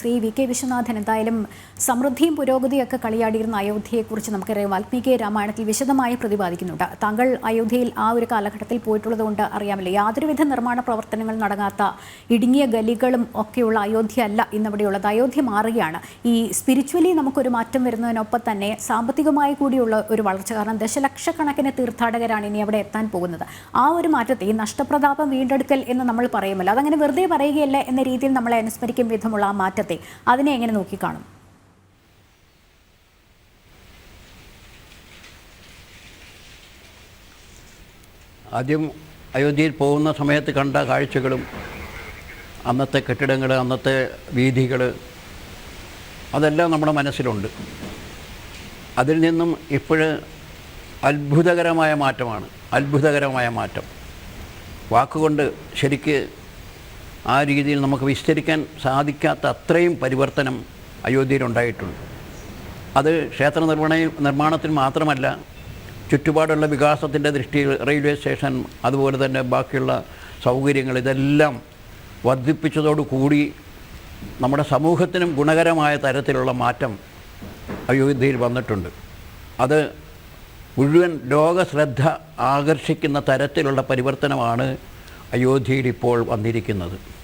Shri V K Viswanathan എന്തായാലും സമൃദ്ധിയും പുരോഗതിയൊക്കെ കളിയാടിയിരുന്ന അയോധ്യയെക്കുറിച്ച് നമുക്കറിയാം. വാൽമീകി രാമായണത്തിൽ വിശദമായി പ്രതിപാദിക്കുന്നുണ്ട്. താങ്കൾ അയോധ്യയിൽ ആ ഒരു കാലഘട്ടത്തിൽ പോയിട്ടുള്ളത് കൊണ്ട് അറിയാമല്ലോ യാതൊരുവിധ നിർമ്മാണ പ്രവർത്തനങ്ങൾ നടങ്ങാത്ത ഇടുങ്ങിയ ഗലികളും ഒക്കെയുള്ള അയോധ്യ അല്ല ഇന്നിവിടെയുള്ളത്. അയോധ്യ മാറുകയാണ്. ഈ സ്പിരിച്വലി നമുക്കൊരു മാറ്റം വരുന്നതിനൊപ്പം തന്നെ സാമ്പത്തികമായി കൂടിയുള്ള ഒരു വളർച്ച. കാരണം ദശലക്ഷക്കണക്കിന് തീർത്ഥാടകരാണ് ഇനി അവിടെ എത്താൻ പോകുന്നത്. ആ ഒരു മാറ്റത്തെ ഈ നഷ്ടപ്രതാപം വീണ്ടെടുക്കൽ എന്ന് നമ്മൾ പറയുമല്ലോ. അതങ്ങനെ വെറുതെ പറയുകയല്ല എന്ന രീതിയിൽ നമ്മളെ അനുസ്മരിക്കും വിധമുള്ള ആ മാറ്റത്തെ. അതിനെ എങ്ങനെ നോക്കിക്കാണും ആദ്യം അയോധ്യയിൽ പോകുന്ന സമയത്ത് കണ്ട കാഴ്ചകളും അന്നത്തെ കെട്ടിടങ്ങൾ അന്നത്തെ വീഥികൾ അതെല്ലാം നമ്മുടെ മനസ്സിലുണ്ട്. അതിൽ നിന്നും ഇപ്പോഴ് അത്ഭുതകരമായ മാറ്റമാണ്. അത്ഭുതകരമായ മാറ്റം. വാക്കുകൊണ്ട് ശരിക്ക് ആ രീതിയിൽ നമുക്ക് വിസ്തരിക്കാൻ സാധിക്കാത്ത അത്രയും പരിവർത്തനം അയോധ്യയിലുണ്ടായിട്ടുണ്ട് അത് ക്ഷേത്ര നിർമ്മാണ നിർമ്മാണത്തിൽ മാത്രമല്ല ചുറ്റുപാടുള്ള വികാസത്തിന്റെ ദൃഷ്ടിയിൽ റെയിൽവേ സ്റ്റേഷൻ അതുപോലെ തന്നെ ബാക്കിയുള്ള സൗകര്യങ്ങൾ ഇതെല്ലാം വർദ്ധിപ്പിച്ചതോടുകൂടി നമ്മുടെ സമൂഹത്തിനും ഗുണകരമായ തരത്തിലുള്ള മാറ്റം അയോധ്യയിൽ വന്നിട്ടുണ്ട്. അത് മുഴുവൻ ലോകശ്രദ്ധ ആകർഷിക്കുന്ന തരത്തിലുള്ള പരിവർത്തനമാണ് അയോധ്യയിൽ ഇപ്പോൾ വന്നിരിക്കുന്നത്.